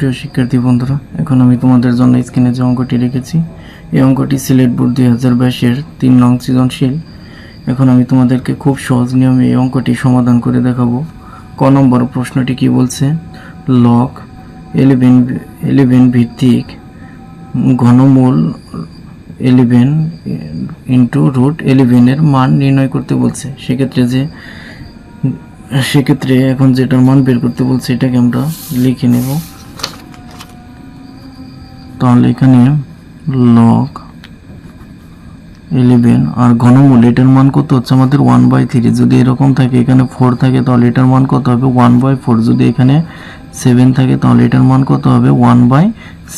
প্রিয় শিক্ষার্থী বন্ধুরা, এখন আমি তোমাদের জন্য স্ক্রিনে যে অঙ্কটি রেখেছি, এই অঙ্কটি সিলেট বোর্ড দুই হাজার বাইশের তিন নং সৃজনশীল। এখন আমি তোমাদেরকে খুব সহজ নিয়মে এই অঙ্কটি সমাধান করে দেখাবো। ক নম্বর প্রশ্নটি কি বলছে? লক এলিভেন এলিভেন ভিত্তিক ঘনমূল এলিভেন ইন্টু রুট এলিভেনের মান নির্ণয় করতে বলছে। সেক্ষেত্রে যে, সেক্ষেত্রে এখন যেটার মান বের করতে বলছে, এটাকে আমরা লিখে নেব। তাহলে এখানে লগ ইলেভেন আর ঘনমূল, এটার মান কত হচ্ছে আমাদের ওয়ান বাই থ্রি যদি এরকম থাকে, এখানে ফোর থাকে, তাহলে এটার মান কত হবে? ওয়ান বাই ফোর যদি এখানে সেভেন থাকে, তাহলে এটার মান কত হবে? ওয়ান বাই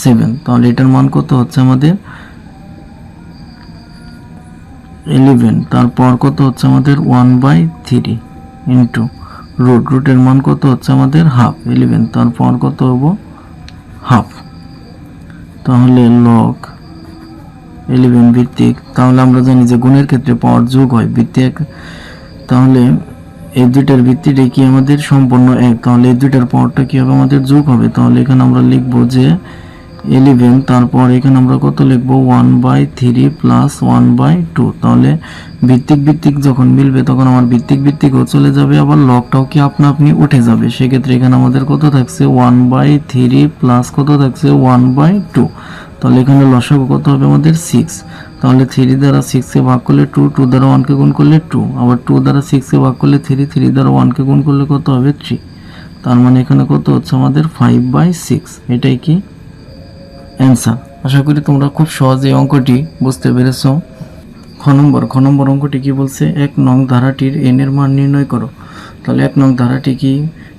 সেভেন তাহলে এটার মান কত হচ্ছে আমাদের ইলেভেন তারপর কত হচ্ছে আমাদের one by three into root রুটের মান কত হচ্ছে আমাদের হাফ ইলেভেন তারপর কত হব? হাফ তাহলে লক এলিভেন ভিত্তিক, তাহলে আমরা জানি যে গুণের ক্ষেত্রে পাওয়ার যোগ হয় ভিত্তি এক তাহলে এই দুইটার ভিত্তিটা কি আমাদের সম্পূর্ণ এক? তাহলে এই দুইটার পাওয়ারটা কি হবে? আমাদের যোগ হবে। তাহলে এখানে আমরা লিখব যে ইলেভেন তারপর এখানে আমরা কত লিখব? One by three plus one by two তাহলে ভিত্তিক ভিত্তিক যখন মিলবে, তখন আমার ভিত্তিক ভিত্তিকও চলে যাবে। আবার লকটাও কি আপনা আপনি উঠে যাবে? সেক্ষেত্রে এখানে আমাদের কত থাকছে? ওয়ান বাই থ্রি প্লাস কত থাকছে? ওয়ান বাই টু তাহলে এখানে লসাগু কত হবে আমাদের? সিক্স তাহলে থ্রি দ্বারা সিক্সে ভাগ করলে টু টু দ্বারা ওয়ানকে গুণ করলে টু আবার টু দ্বারা সিক্সে ভাগ করলে থ্রি থ্রি দ্বারা ওয়ানকে গুণ করলে কত হবে? থ্রি তার মানে এখানে কত হচ্ছে আমাদের? ফাইভ বাই সিক্স এটাই কি? অ্যান্সার আশা করি তোমরা খুব সহজে অঙ্কটি বুঝতে পেরেছ। খ নম্বর খ নম্বর অঙ্কটি কি বলছে? এক নং ধারাটির এন এর মান নির্ণয় করো। তাহলে এক নং ধারাটি কি?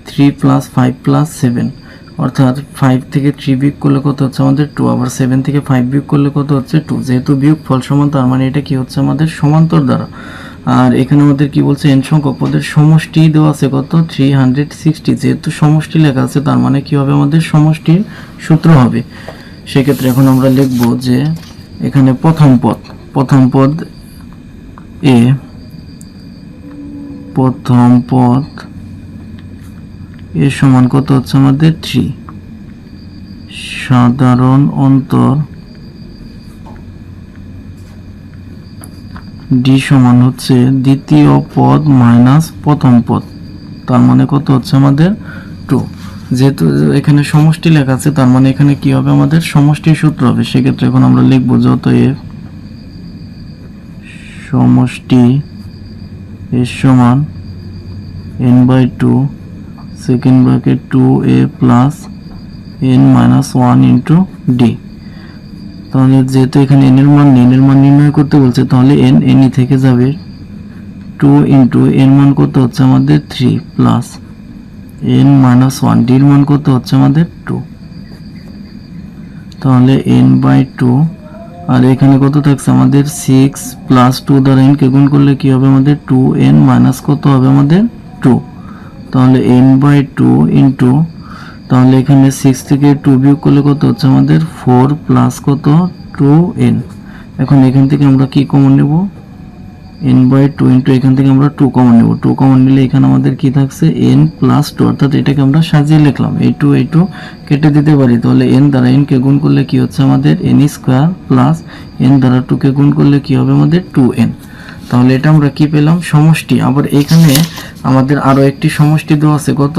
Three plus five plus seven অর্থাৎ ফাইভ থেকে থ্রি বিয়োগ করলে কত হচ্ছে আমাদের টু আবার সেভেন থেকে ফাইভ বিয়োগ করলে কত হচ্ছে টু যেহেতু বিয়োগ ফল সমান, তার মানে এটা কি হচ্ছে আমাদের সমান্তর দ্বারা। আর এখানে আমাদের কি বলছে? এন সংখ্যক পদের সমষ্টি দেওয়া আছে কত? থ্রি হান্ড্রেড সিক্সটি যেহেতু সমষ্টি লেখা আছে, তার মানে কি হবে? আমাদের সমষ্টির সূত্র হবে। সেক্ষেত্রে এখন আমরা লিখব যে এখানে প্রথম পদ প্রথম পদ এ প্রথম পদ এ সমান কত হচ্ছে আমাদের থ্রি সাধারণ অন্তর ডি সমান হচ্ছে দ্বিতীয় পদ মাইনাস প্রথম পদ। তার মানে কত হচ্ছে আমাদের টু যেহেতু এখানে সমষ্টি লেখা আছে, তার মানে এখানে কি হবে আমাদের? সমষ্টির সূত্র হবে। সেক্ষেত্রে এখন আমরা লিখব যত এফ সমষ্টি এর সমান N by two second bracket two A plus N minus one into D তাহলে যেহেতু এখানে এন এর মান এন এর মান নির্ণয় করতে বলছে, তাহলে এন এনই থেকে যাবে। টু ইন্টু এন মান কত হচ্ছে আমাদের three plus N minus one ডির মান কত হচ্ছে আমাদের টু তাহলে এন বাই টু আর এখানে কত থাকছে? আমাদের সিক্স প্লাস টু দ্বারা এনকে গুণ করলে কি হবে আমাদের টু এন মাইনাস কত হবে আমাদের টু তাহলে এন বাই টু ইন্টু তাহলে এখানে সিক্স থেকে টু বিয়োগ করলে কত হচ্ছে আমাদের ফোর প্লাস কত টু এন এখন এখান থেকে আমরা কি কমন নেব? এন বাই টু ইন্টু এখান থেকে আমরা টু কমন নেব। টু কমন নিলে এখানে আমাদের কি থাকছে? এন প্লাস টু অর্থাৎ এটাকে আমরা সাজিয়ে লিখলাম। এই টু এই টু কেটে দিতে পারি। তাহলে এন দ্বারা এন কে গুণ করলে কি হচ্ছে আমাদের? এন স্কোয়ার প্লাস এন দ্বারা টু কে গুণ করলে কি হবে আমাদের? টু এন তাহলে এটা আমরা কি পেলাম? সমষ্টি। আবার এখানে আমাদের আরও একটি সমষ্টি দেওয়া আছে। কত?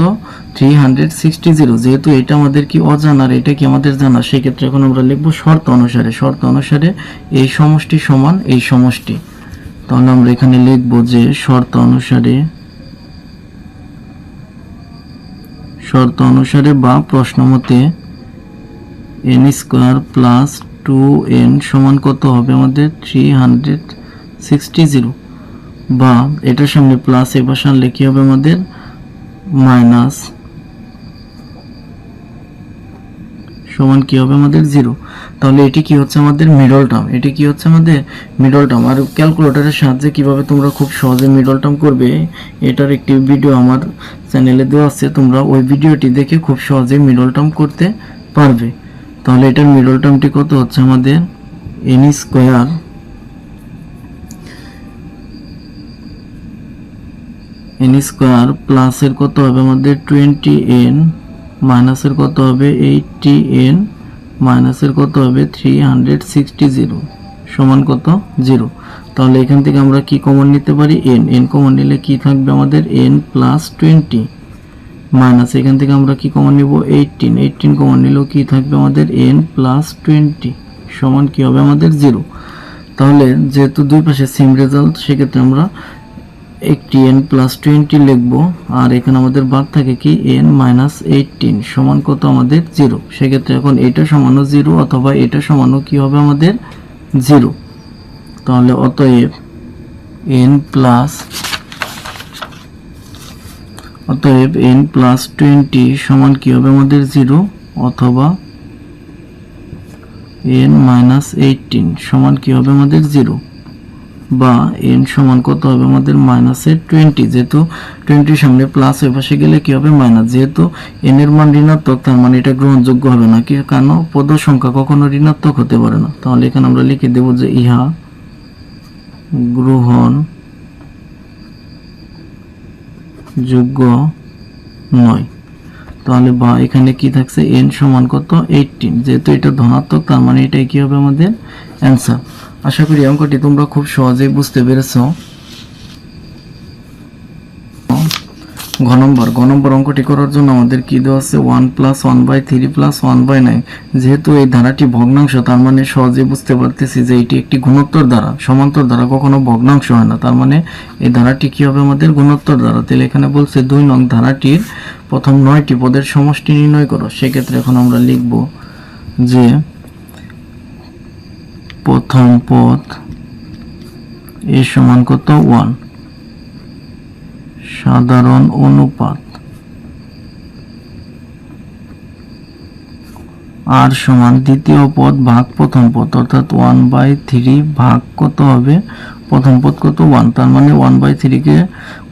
থ্রি হান্ড্রেড সিক্সটি জিরো যেহেতু এটা আমাদের কি অজানার এটা কি আমাদের জানা, সেক্ষেত্রে এখন আমরা লিখব শর্ত অনুসারে। শর্ত অনুসারে এই সমষ্টি সমান এই সমষ্টি। তাহলে আমরা এখানে লিখব যে শর্ত অনুসারে শর্ত অনুসারে বা প্রশ্ন মতে N square plus two N সমান কত হবে আমাদের? থ্রি হান্ড্রেড সিক্সটি জিরো বা এটার সামনে প্লাস এ বসালে কি হবে আমাদের মাইনাস সমান কি হবে আমাদের জিরো তাহলে এটি কি হচ্ছে আমাদের মিডল টার্ম এটি কি হচ্ছে আমাদের মিডল টার্ম আর ক্যালকুলেটরের সাহায্যে কীভাবে তোমরা খুব সহজে মিডল টার্ম করবে? এটার একটি ভিডিও আমার চ্যানেলে দেওয়া আছে, তোমরা ওই ভিডিওটি দেখে খুব সহজে মিডল টার্ম করতে পারবে। তাহলে এটার মিডল টার্মটি কত হচ্ছে আমাদের? এন স্কোয়ার এন স্কোয়ার প্লাসের কত হবে আমাদের টোয়েন্টি এন মাইনাসের কত হবে এইটটি এন, মাইনাসের কত হবে থ্রি হান্ড্রেড সিক্সটি জিরো, সমান কত জিরো। তাহলে এখান থেকে আমরা কি কমন নিতে পারি? এন এন কমন নিলে কি থাকবে আমাদের? এন প্লাস টোয়েন্টি মাইনাস এখান থেকে আমরা কি কমন নিব? এইটিন এইটিন কমন নিলেও কি থাকবে আমাদের? এন প্লাস টোয়েন্টি সমান কি হবে আমাদের? জিরো তাহলে যেহেতু দুই পাশে সেম রেজাল্ট সেক্ষেত্রে আমরা একটি এন প্লাস টোয়েন্টি লিখব, আর এখানে আমাদের বাদ থাকে কি? এন মাইনাস এইটিন সমান কত আমাদের? জিরো সেক্ষেত্রে এখন এটা সমানও জিরো অথবা এটা সমানও কি হবে আমাদের? জিরো তাহলে অতএব এন প্লাস অতএব এন প্লাস টোয়েন্টি সমান কি হবে আমাদের? জিরো অথবা এন মাইনাস এইটিন সমান কি হবে আমাদের? জিরো বা এন সমান কত হবে? আমাদের মাইনাসের টোয়েন্টি যেহেতু টোয়েন্টির সামনে প্লাস ওই পাশে গেলে কি হবে? মাইনাস যেহেতু এন এর মান ঋণাত্মক, তার মানে এটা গ্রহণযোগ্য হবে না, কি? কেন? পদ সংখ্যা কখনো ঋণাত্মক হতে পারে না। তাহলে এখানে আমরা লিখে দেব যে ইহা গ্রহণ যোগ্য নয়। তাহলে বা এখানে কি থাকছে? এন সমান কত? এইটিন যেহেতু এটা ধনাত্মক, তার মানে এটাই কি হবে আমাদের? অ্যান্সার আশা করি অঙ্কটি তোমরা খুব সহজেই বুঝতে পেরেছ। ঘ নম্বর ঘ নম্বর অঙ্কটি করার জন্য আমাদের কি দেওয়া আছে? One plus one by three plus one by nine. যেহেতু এই ধারাটি ভগ্নাংশ, তার মানে সহজে বুঝতে পারতেছি যে এটি একটি গুণোত্তর দ্বারা সমান্তর দ্বারা কখনো ভগ্নাংশ হয় না। তার মানে এই ধারাটি কি হবে আমাদের? গুণোত্তর দ্বারা তাহলে এখানে বলছে দুই নং ধারাটির প্রথম নয়টি পদের সমষ্টি নির্ণয় করো। সেক্ষেত্রে এখন আমরা লিখব যে প্রথম পদ এ সমান কত? ওয়ান সাধারণ অনুপাত। আর সমান দ্বিতীয় পদ ভাগ প্রথম পদ, অর্থাৎ ওয়ান বাই থ্রি ভাগ কত হবে? প্রথম পদ কত? ওয়ান তার মানে ওয়ান বাই থ্রিকে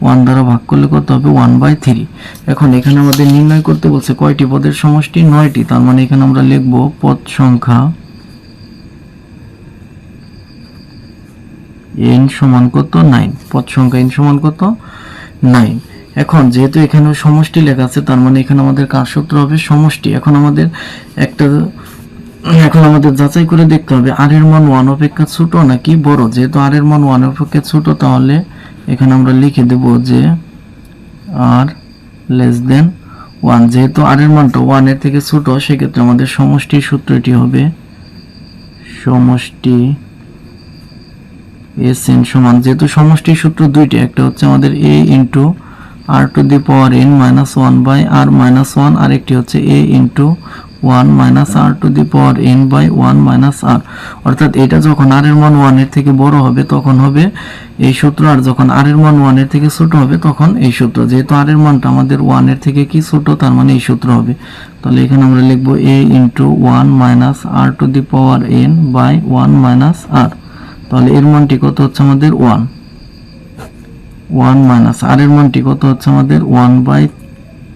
ওয়ান দ্বারা ভাগ করলে কত হবে? ওয়ান বাই থ্রি এখন এখানে আমাদের নির্ণয় করতে বলছে কয়টি পদের সমষ্টি? নয়টি। তার মানে এখানে আমরা লিখব পদ সংখ্যা এন সমান কত? নাইন পদ সংখ্যা এন সমান কত? নাইন এখন যেহেতু এখানে সমষ্টি লেখা আছে, তার মানে এখানে আমাদের কার সূত্র হবে? সমষ্টি। এখন আমাদের একটা এখন আমাদের যাচাই করে দেখতে হবে আর এর মান ওয়ান অপেক্ষা ছোট নাকি বড়? যেহেতু আর এর মান ওয়ান অপেক্ষা ছোট, তাহলে এখানে আমরা লিখে দেব যে আর লেস দেন ওয়ান যেহেতু আর এর মানটা ওয়ানের থেকে ছোট, সেক্ষেত্রে আমাদের সমষ্টির সূত্রটি হবে সমষ্টি এস এন সমান, যেহেতু সমষ্টির সূত্র দুইটি, একটা হচ্ছে আমাদের a into r to the power n minus one by r minus one আর একটি হচ্ছে a into one minus r to the power n by one minus r অর্থাৎ এটা যখন আর এর মান ওয়ানের থেকে বড় হবে, তখন হবে এই সূত্র, আর যখন আর এর মান ওয়ানের থেকে ছোট হবে, তখন এই সূত্র। যেহেতু আর এর মানটা আমাদের ওয়ানের থেকে কি ছোট, তার মানে এই সূত্র হবে। তাহলে এখানে আমরা লিখব a into one minus r to the power n by one minus r তাহলে এর মানটি কত হচ্ছে আমাদের ওয়ান? ওয়ান মাইনাস আর এর মানটি কত হচ্ছে আমাদের ওয়ান বাই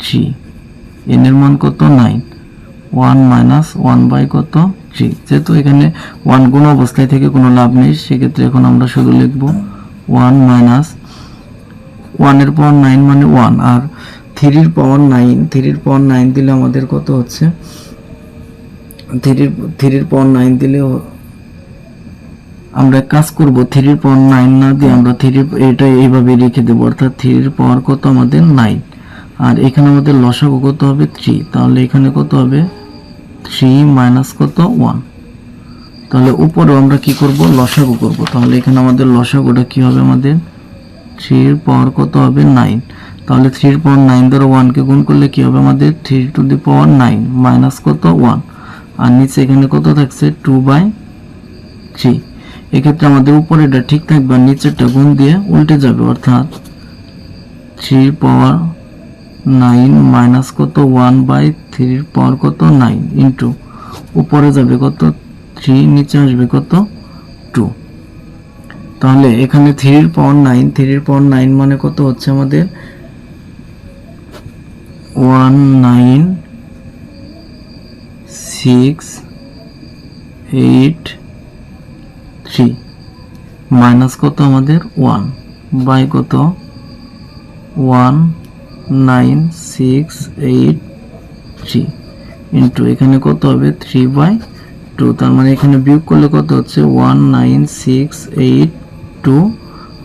থ্রি? এন এর মান কত? Nine. One minus one by কত? থ্রি। যেহেতু এখানে ওয়ান গুণ অবস্থায় থেকে কোনো লাভ নেই, সেক্ষেত্রে এখন আমরা শুধু লিখব ওয়ান মাইনাস ওয়ানের পাওয়ার নাইন মানে ওয়ান, আর থ্রির পাওয়ার নাইন, থ্রির পাওয়ার নাইন দিলে আমাদের কত হচ্ছে? থ্রির থ্রির পাওয়ার নাইন দিলে আমরা কাজ করব থ্রির পাওয়ার নাইন না দিয়ে আমরা থ্রি এটা এইভাবে রেখে দেবো, অর্থাৎ থ্রির পাওয়ার কত আমাদের নাইন আর এখানে আমাদের লসাগু কত হবে থ্রি তাহলে এখানে কত হবে থ্রি মাইনাস কত ওয়ান তাহলে উপরেও আমরা কি করব? লসাগু করব। তাহলে এখানে আমাদের লসাগুটা কি হবে আমাদের? থ্রির পাওয়ার কত হবে নাইন তাহলে থ্রির পাওয়ার নাইন দ্বারা ওয়ানকে গুণ করলে কি হবে আমাদের? Three to the power nine minus কত ওয়ান আর নিচে এখানে কত থাকছে? টু বাই থ্রি এক্ষেত্রে আমাদের উপরেটা ঠিক থাকবে আর নিচেরটা গুণ দিয়ে উল্টে যাবে, অর্থাৎ থ্রি পাওয়ার নাইন মাইনাস কত? ওয়ান বাই থ্রির পাওয়ার কত? নাইন ইন্টু উপরে যাবে কত? থ্রি নিচে আসবে কত? টু তাহলে এখানে থ্রির পাওয়ার নাইন থ্রির পাওয়ার নাইন মানে কত হচ্ছে আমাদের? One nine six eight three minus কত আমাদের? ওয়ান বাই কত? One nine six eight three into এখানে কত হবে? থ্রি বাই টু তার মানে এখানে বিয়োগ করলে কত হচ্ছে? One nine six eight two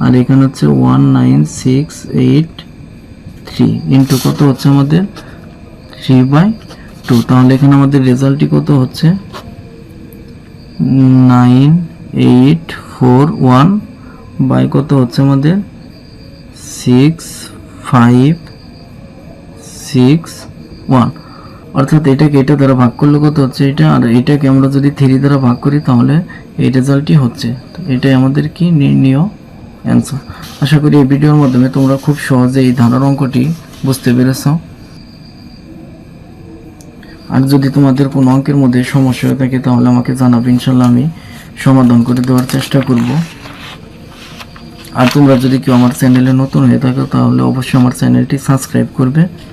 আর এখানে হচ্ছে one nine six eight three into কত হচ্ছে আমাদের? থ্রি বাই টু তাহলে এখানে আমাদের রেজাল্টটি কত হচ্ছে? Nine eight four one by কত হচ্ছে আমাদের? সিক্স ফাইভ সিক্স ওয়ান অর্থাৎ এটাকে এটা দ্বারা ভাগ করলে কত হচ্ছে এটা? আর এটাকে আমরা যদি থ্রি দ্বারা ভাগ করি তাহলে এই রেজাল্টই হচ্ছে। এটাই আমাদের কি নির্ণীয় অ্যান্সার আশা করি এই ভিডিওর মাধ্যমে তোমরা খুব সহজে এই ধারার অঙ্কটি বুঝতে পেরেছ। আর যদি তোমাদের কোনো অঙ্কের মধ্যে সমস্যা হয়ে থাকে তাহলে আমাকে জানাবে, ইনশাল্লাহ আমি সমাধান করে দেওয়ার চেষ্টা করব। আর তোমরা যদি কেউ আমার চ্যানেলে নতুন হয়ে থাকো, তাহলে অবশ্যই আমার চ্যানেলটি সাবস্ক্রাইব করবে।